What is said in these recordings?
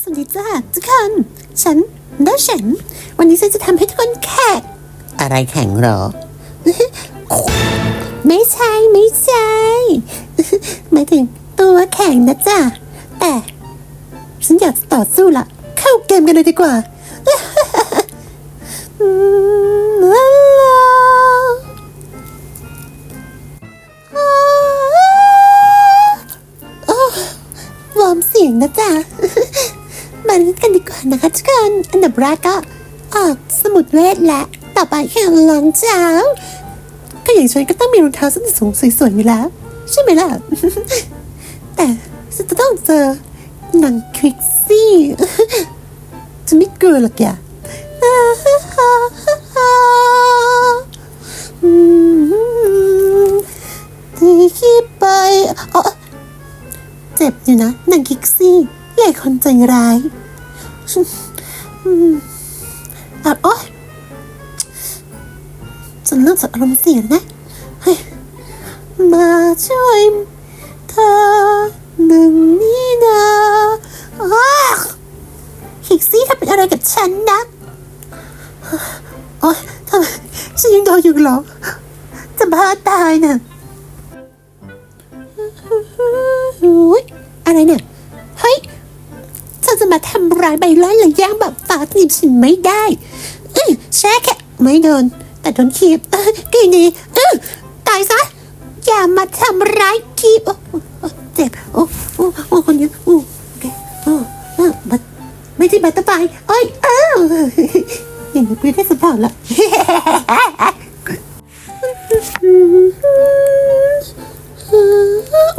สวัสดีจ้าทุกคน ฉันน้าฉัน วันนี้ฉันจะทำให้ทุกคนแขก อะไรแข็งเหรอ ไม่ใช่ไม่ใช่หมายถึงตัวแข็งนะจ๊ะแต่ฉันอยากจะต่อสู้ละเข้าเกมกันเลยดีกว่าอืมลาลาอ่าโอ้วอร์มเสียงนะจ๊ะ มาเล่นกันดีกว่านะคะทุกคน อันดับแรกก็ออกสมุดเวทและ ต่อไปแข่รองเท้าก็อย่างฉันก็ต้องมีรองเท้าส้นสูงสวยๆอยู่แล้ว ใช่ไหมล่ะ แต่ฉันจะต้องเจอหนังควิกซี่จะไม่กลัวหรอกอย่าที่ไปเจ็บอยู่นะหนังคิกซี่ ใหญ่คนใจร้ายอืมอ่โอ๊ยจนเริ่มจากอารมณ์เสียนะเฮ้ยมาช่วยเธอหนึ่งนี่นะอ้าฮิกซี่ถ้าเป็นอะไรกับฉันนะโอ๊ยทำไมฉันยังโดนอยู่หรอ จะบ้าตายน่ะอุ๊ยอะไรเนี่ย เฮ้ย มาทำร้ายใบไล่หรือย่างแบบฟ้าทีมฉันไม่ได้อื้อแช่แค่ไม่โดน แต่โดนคีบเออกี่ดีอื้อตายซะ อย่ามาทำร้ายคีบเจ็บโอ้โอ้โอ้คนนี้โอ้โอเคโอ้เออบัดไม่ใช่บัตรไปเอ้ยเอ้าอย่างนี้ปืนได้สปอร์ตละ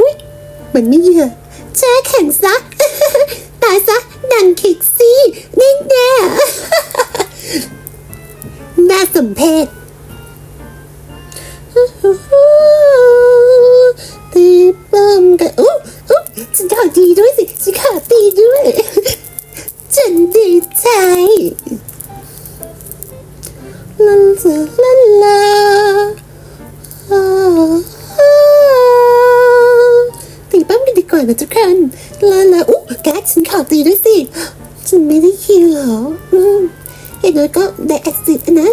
อุ๊ยมันไม่เยื่อแช่แข็งซะ ตายซะ ดันคิกซี่นี่แน่น่าสมเพช อมกันะทุกคนลาลาอุ๊การ์ดฉันขอตีด้วยสิฉันไม่ได้คิวหรออย่างน้อยก็ได้แอคซิสนะ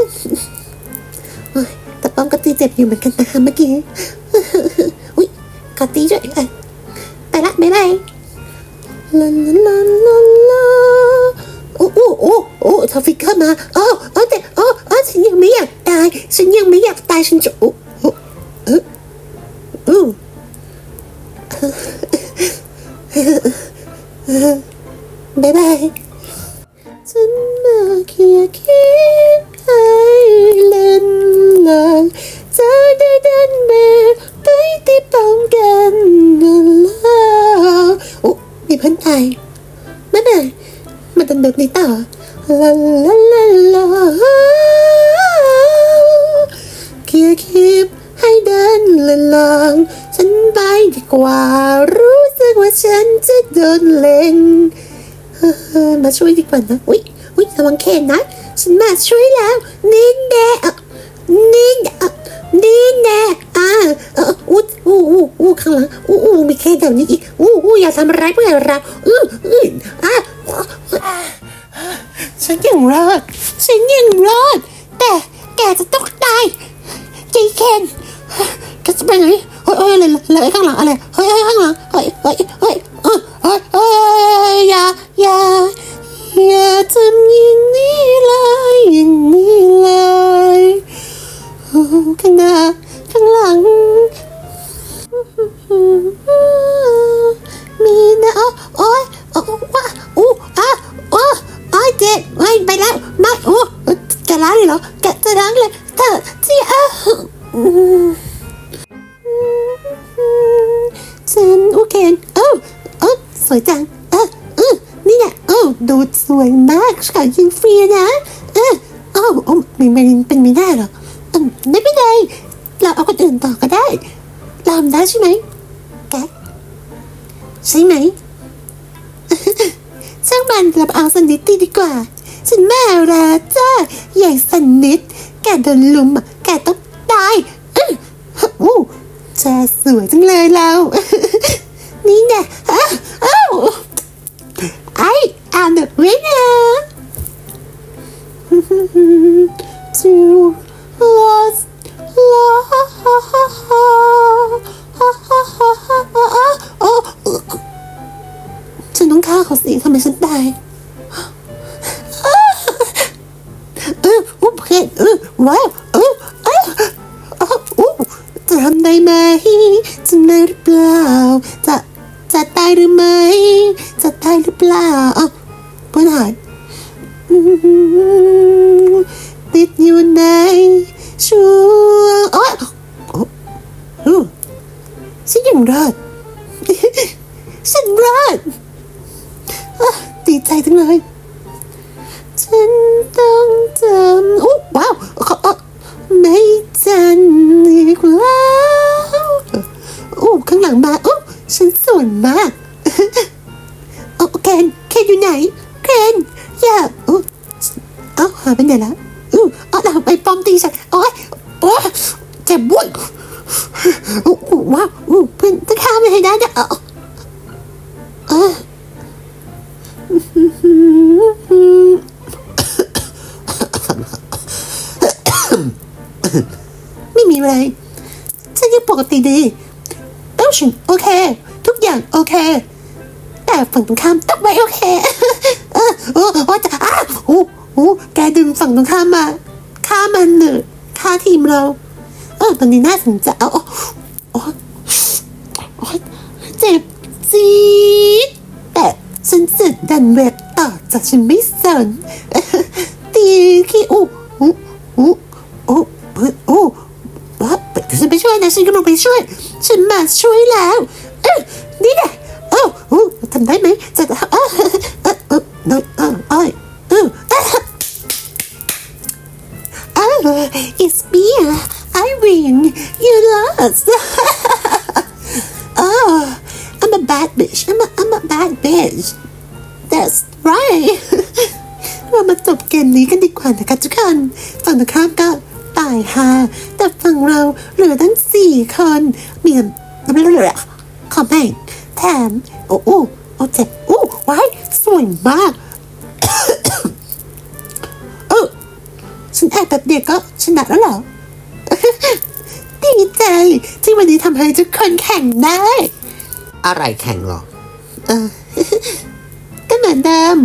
แต่ป้อมก็ตีเจ็บอยู่เหมือนกันนะคะเมื่อกี้อุ้ยขอตีด้วยไปละบ๊ายบายลาลาลาลาลาโอ้โอ้โอ้โอ้ทอฟิกเข้ามาโอ้โอ้แต่โอ้โอ้ฉันยังไม่อยากตาย ฉันยังไม่อยากตายฉันจะโอ้โอ้เออโอ้ บ๊ายบายฉันมาเคียคิดให้เล่นลางจะได้เดินเบไปตีป้องกันแล้วโอ้มีเพื่อนไทยไม่เป็นไรมันต้องเดินนี้ต่อลาลาลาลาเคียคิดให้เดินละลางฉันไปดีกว่ารู้ ว่าฉันจะโดนเล็งมาช่วยดีกว่านะ อุ๊ยอุ๊ยระวังเคนนะ ฉันมาช่วยแล้ว นี่แน่อะนี่นี่แน่อ่าอู้อู้อู้อู้ข้างหลังอู้อู้มีเคนแถวนี้อีกอู้อู้อย่าทำร้ายเพื่อนเราอืออืออะฉันยังรอด ฉันยังรอด แต่แกจะต้องตายใจเคนแกจะไปไหน เฮ้ยเฮ้ยอะไรข้างหลังอะไรเฮ้ยเฮ้ยข้างหลังเฮ้ยเฮ้ยเฮ้ยเฮ้ยเฮ้ยอย่าอย่าอย่าทำอย่างนี้เลยอย่างนี้เลยข้างหน้าข้างหลังมีนะโอ้ยโอ้ว้าอู้อะโอ้โอ้ยเจ็บเฮ้ยไปแล้วไม่โอ้จะล้างเลยเหรอจะจะล้างเลยเธอที่อะ วยจัง เออเออนี่แหละเอ้าดูสวยมากขอยิงฟรีนะ เออเอ้โอ้ไม่ไม่เป็นไม่ได้หรอกอืมไม่เป็นไรเราเอาคนอื่นต่อก็ได้เราทำได้ใช่ไหมแกใช่ไหมช่างมันเราเอาสนิทดีกว่า ฉันแม่ราจ้าใหญ่สนิทแกโดนลุมอะแกต้องตายอื้ออู้จะสวยจังเลยเรา เขาสิทำไมฉันตายเอออุ๊บเห็นเออว้าวเออเออเอออุ๊บจะทำได้ไหมจะได้หรือเปล่า จะจะตายหรือไม่ จะตายหรือเปล่าอะพลทหาติดอยู่ในช่วงโอ๊ยโอ้โอ้ฉันยังรอด มาก โอ้เคนเคนอยู่ไหนเคนอย่าโอ้เอ้าหายไปไหนละอู้เอาเราไปปอมตีฉันโอ้ยโอ้เจ็บบ้วยโอ้โอ้ว้าวเพื่อนจะฆ่าไม่ให้ได้เนะเออเออไม่มีอะไรฉันยังปกติดีเอ้าฉันโอเค ทุกอย่างโอเค แต่ฝั่งตรงข้ามต้องไม่โอเค เออโอ้โอ้จะอ้าวโอ้โอ้แกดึงฝั่งตรงข้ามมาฆ่ามันเนอะฆ่าทีมเรา เออตอนนี้น่าสนใจเอาโอ้โอ้โอ้เจ็บจี๊ดแต่ฉันสึกดันเว็บต่อจากฉันไม่สนตีขี้อู้อู้อู้อู้อู้ว่าฉันไปช่วยนะฉันกำลังไปช่วย ฉันมาช่วยแล้ว นี่แหละเออโอ้ทำได้ไหมจะเออเออเออเออเออเออเออ Oh, it's me. I win. You lost. oh, I'm a bad bitch. I'm a, I'm a bad bitch. That's right. เรามาจบเกมนี้กันดีกว่านะคะทุกคนฝั่งตรงข้ามก็ตายฮาแต่ฝั่งเราเหลือตั้งสี่คนมีเหลือ ขอแบ่งแถมโอ้โอ้โอ้เจ็บโอ้ว้ายสวยมาก เออฉันแอบแบบเดียวก็ชนะแล้วเหรอ ดีใจ ที่วันนี้ทำให้ทุกคนแข่งได้ อะไรแข่งเหรอก็เหมือนเดิม